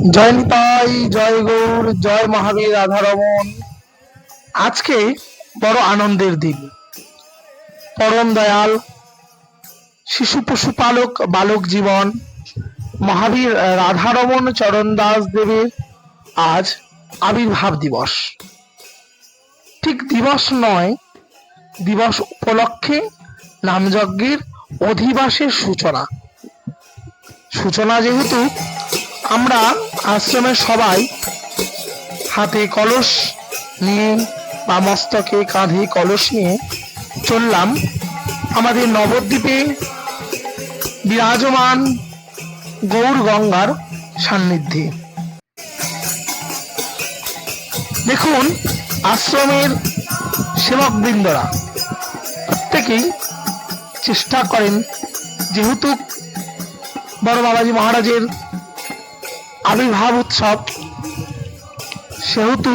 জয় নিতাই, জয় গৌর, জয় মহাবীর রাধারমন আজকে বড় আনন্দের দিন। পরম দয়াল, শিশু পশুপালক বালক জীবন, মহাবীর রাধারমন চরণ দাস দেবের আজ আবির্ভাব দিবস। ঠিক দিবস নয়, দিবস উপলক্ষে নামযজ্ঞের অধিবাসের সূচনা। সূচনা যেহেতু আমরা আশ্রমের সবাই হাতে কলস নিয়ে বা মস্তকে কাঁধে কলস নিয়ে চললাম। আমাদের নবদ্বীপে বিরাজমান গৌর গঙ্গার সান্নিধ্যে। দেখুন, আশ্রমের সেবকবৃন্দরা প্রত্যেকেই চেষ্টা করেন, যেহেতু বড় বাবাজি মহারাজের আবির্ভাব উৎসব। সেহেতু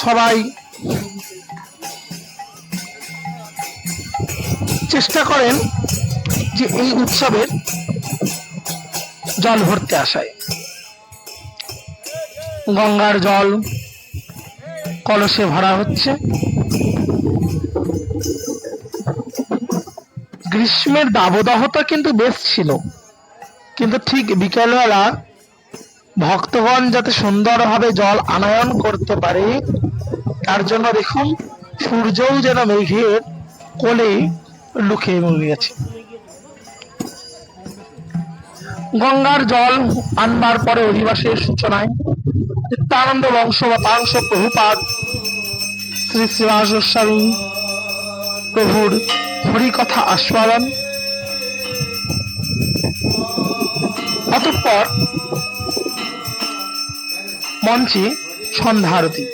সবাই চেষ্টা করেন যে এই উৎসবের জল ভরতে আসায়। গঙ্গার জল কলসে ভরা হচ্ছে। গ্রীষ্মের দাবদাহতা কিন্তু বেশ ছিল। কিন্তু ঠিক বিকেলবেলা ভক্তগণ যাতে সুন্দরভাবে জল আনয়ন করতে পারে, তার জন্য দেখুন সূর্যও যেন মেঘের কোলে লুকিয়ে গেছে গঙ্গার জল আনবার পরে অধিবাসের সূচনায় নিত্যানন্দ বংশ বতাংশ প্রভুপাদ শ্রী শ্রীবাস গোস্বামী প্রভুর হরিকথা আস্বাদন। অতঃপর মঞ্চে সন্ধ্যা আরতি,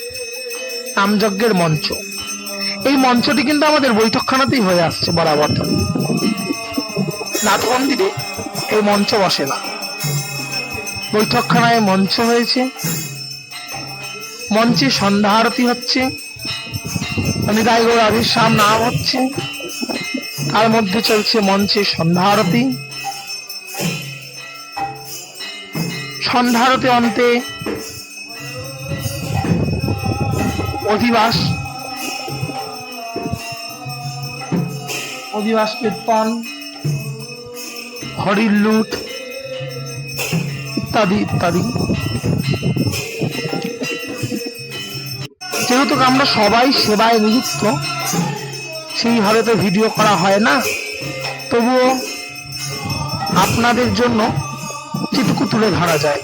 নামযজ্ঞের মঞ্চ। এই মঞ্চটি কিন্তু আমাদের বৈঠকখানাতেই হয়ে আসছে বরাবর নাথ মন্দিরে এই মঞ্চ বসে না। বৈঠকখানায় মঞ্চ হয়েছে। মঞ্চে সন্ধ্যা আরতি হচ্ছে। নিতাই গৌর আবির্সাম নাম হচ্ছে। তার মধ্যে চলছে মঞ্চে সন্ধ্যা আরতি সন্ধ্যা আরতি অন্তে অধিবাস। অধিবাস কীর্তন, হরির লুট ইত্যাদি ইত্যাদি। যেহেতু আমরা সবাই সেবায় নিযুক্ত সেইভাবে তো ভিডিও করা হয় না। তবুও আপনাদের জন্য যেটুকু তুলে ধরা যায়।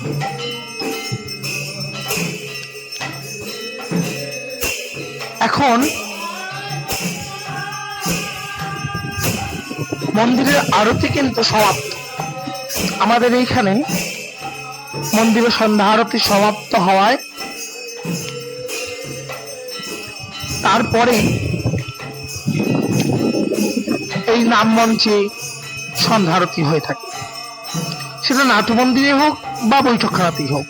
এখন মন্দিরের আরতি কিন্তু সমাপ্ত। আমাদের এইখানে মন্দিরে সন্ধ্যা আরতি সমাপ্ত হওয়ায় তারপরে এই নাম মঞ্চে সন্ধ্যা আরতি হয়ে থাকে। সেটা নাট্য মন্দিরে হোক বা বৈঠকখানাতেই হোক,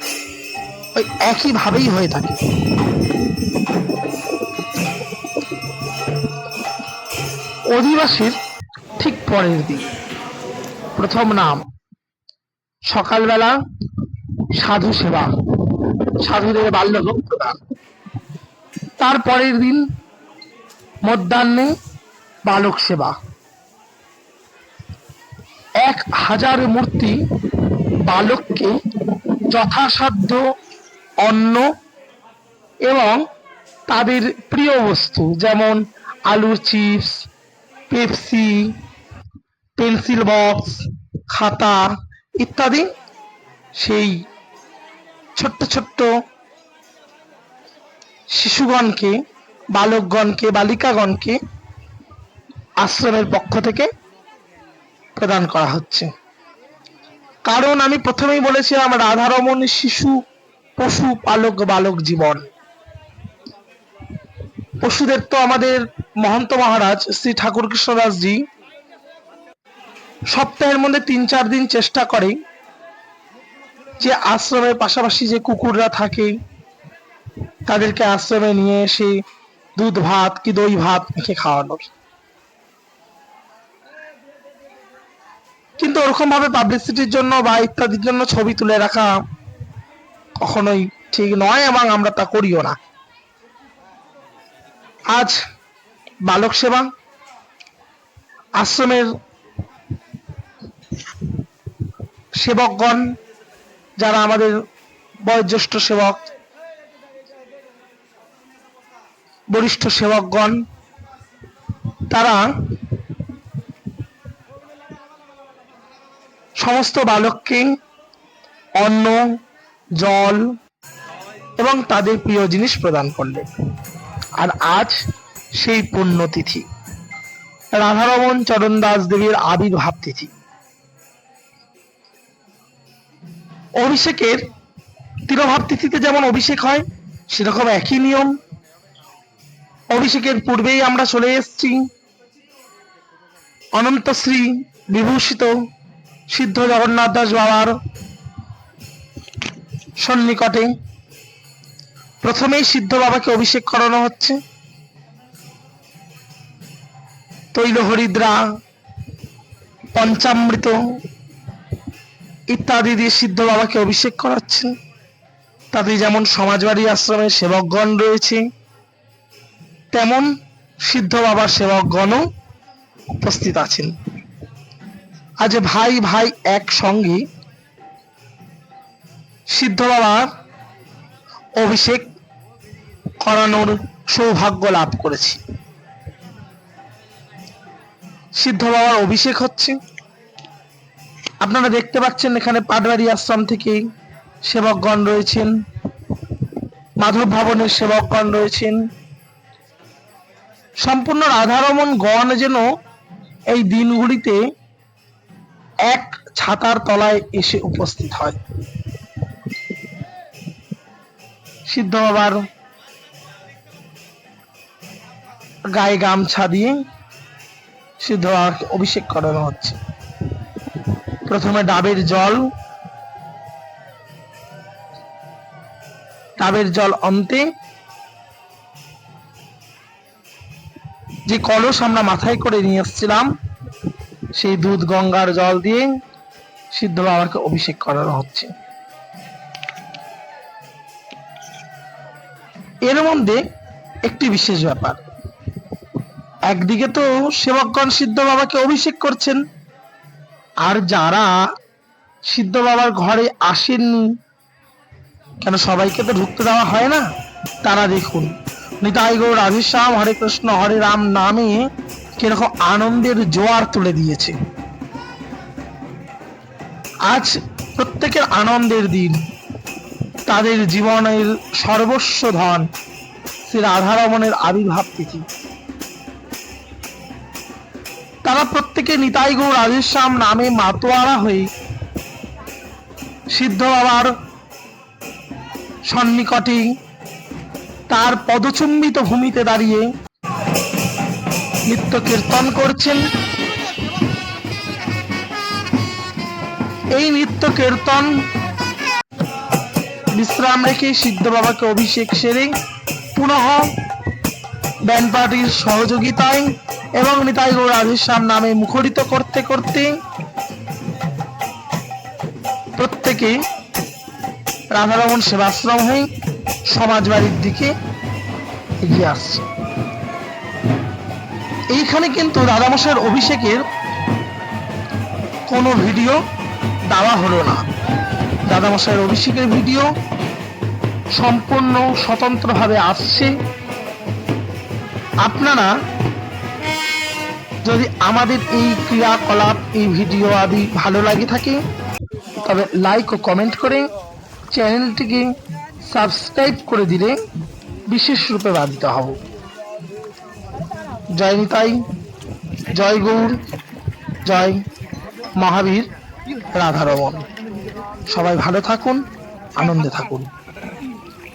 ওই একই ভাবেই হয়ে থাকে। অধিবাসীর ঠিক পরের দিন প্রথম নাম সকালবেলা সাধু সেবা, সাধুদের বাল্যভোগ প্রদান। তার পরের দিন মধ্যাহ্নে বালক সেবা। এক হাজার মূর্তি বালককে যথাসাধ্য অন্ন এবং তাদের প্রিয় বস্তু, যেমন আলুর চিপস, পেপসি, পেন্সিল বক্স, খাতা ইত্যাদি, সেই ছোট্ট ছোট্ট শিশুগণকে, বালকগণকে, বালিকাগণকে আশ্রমের পক্ষ থেকে প্রদান করা হচ্ছে। কারণ আমি প্রথমেই বলেছিলাম, রাধারমণ শিশু, পশু, পালক, বালক জীবন। পশুদের তো আমাদের মহন্ত মহারাজ শ্রী ঠাকুর কৃষ্ণদাসজি সপ্তাহের মধ্যে তিন চার দিন চেষ্টা করে যে আশ্রমের পাশাপাশি যে কুকুররা থাকে, তাদেরকে আশ্রমে নিয়ে এসে দুধ ভাত কি দই ভাত মেখে খাওয়ানোর। কিন্তু ওরকম ভাবে পাবলিসিটির জন্য বা ইত্যাদির জন্য ছবি তুলে রাখা কখনোই ঠিক নয় এবং আমরা তা করিও না। আজ বালক সেবা আশ্রমের সেবকগণ, যারা আমাদের বয়োজ্যেষ্ঠ সেবক, বরিষ্ঠ সেবকগণ, তারা সমস্ত বালককে অন্ন, জল এবং তাদের প্রিয় জিনিস প্রদান করলেন। আর আজ সেই পুণ্যতিথি। রাধারমন চরণ দাস দেবীর আবির্ভাব তিথি। অভিষেকের তিরোভাব তিথিতে যেমন অভিষেক হয়, সেরকম একই নিয়ম। অভিষেকের পূর্বেই আমরা চলে এসেছি। অনন্তশ্রী বিভূষিত সিদ্ধ জগন্নাথ দাস বাবার সন্নিকটে প্রথমেই সিদ্ধ বাবাকে অভিষেক করানো হচ্ছে। তৈল হরিদ্রা পঞ্চামৃত ইত্যাদি দিয়ে সিদ্ধ বাবাকে অভিষেক করাচ্ছেন তাতে যেমন সমাজবাড়ি আশ্রমে সেবকগণ রয়েছে, তেমন সিদ্ধ বাবার সেবকগণও উপস্থিত আছেন। আজ ভাই ভাই একসঙ্গে সিদ্ধ বাবার অভিষেক করানোর সৌভাগ্য লাভ করেছি। সিদ্ধ বাবার অভিষেক হচ্ছে, আপনারা দেখতে পাচ্ছেন এখানে পাটবাড়ি আশ্রম থেকে সেবকগণ রয়েছেন, মাধব ভবনের সেবকগণ রয়েছেন। সম্পূর্ণ রাধারমন গণ যেন এই দিনগুলিতে এক ছাতার তলায় এসে উপস্থিত হয়। সিদ্ধ বাবার গায়ে গামছা দিয়ে সিদ্ধ বাবাকে অভিষেক করানো হচ্ছে। প্রথমে ডাবের জল ডাবের জল অন্তে যে কলস আমরা মাথায় করে নিয়ে এসেছিলাম সেই দুধ গঙ্গার জল দিয়ে সিদ্ধ বাবাকে অভিষেক করানো হচ্ছে। এর মধ্যে একটি বিশেষ ব্যাপার। একদিকে তো সেবকগণ সিদ্ধ বাবাকে অভিষেক করছেন, আর যারা সিদ্ধ বাবার ঘরে আসেননি, কেন সবাইকে তো ঢুকতে দেওয়া হয় না? তারা দেখুন, নিতাই গৌর, রাধেশ্যাম, হরে কৃষ্ণ, হরে রাম নামে কীরকম আনন্দের জোয়ার তুলে দিয়েছে। আজ প্রত্যেকের আনন্দের দিন। তাদের জীবনের সর্বস্ব ধন শ্রী রাধারমণের আবির্ভাব তিথি। তারা প্রত্যেকে নিতাই গৌর রাধেশ্যাম নামে মাতোয়ারা হয়ে সিদ্ধ বাবার সন্নিকটে তার পদচুম্বিত ভূমিতে দাঁড়িয়ে নিত্য কীর্তন করছেন। এই নিত্য কীর্তন বিশ্রাম রেখে সিদ্ধ বাবাকে অভিষেক সেরে পুনঃ ব্যান্ড পার্টির সহযোগিতায় এবং নিতাই গৌর রাধেশ্যাম নামে মুখরিত করতে করতে প্রত্যেকে রাধারমন সেবাশ্রম হয়ে সমাজবাড়ির দিকে এগিয়ে আসছে। এইখানে কিন্তু রাধামশাইয়ের অভিষেকের কোনো ভিডিও দেওয়া হলো না। দাদামশাইয়ের অভিষেকের ভিডিও সম্পূর্ণ স্বতন্ত্রভাবে আসছে। আপনারা যদি আমাদের এই ক্রিয়াকলাপ, এই ভিডিও আদি ভালো লাগে থাকে, তবে লাইক ও কমেন্ট করে চ্যানেলটিকে সাবস্ক্রাইব করে দিলে বিশেষ রূপে বাধিত হব। জয় নিতাই জয় গৌর জয় মহাবীর রাধারমন সবাই ভালো থাকুন আনন্দে থাকুন।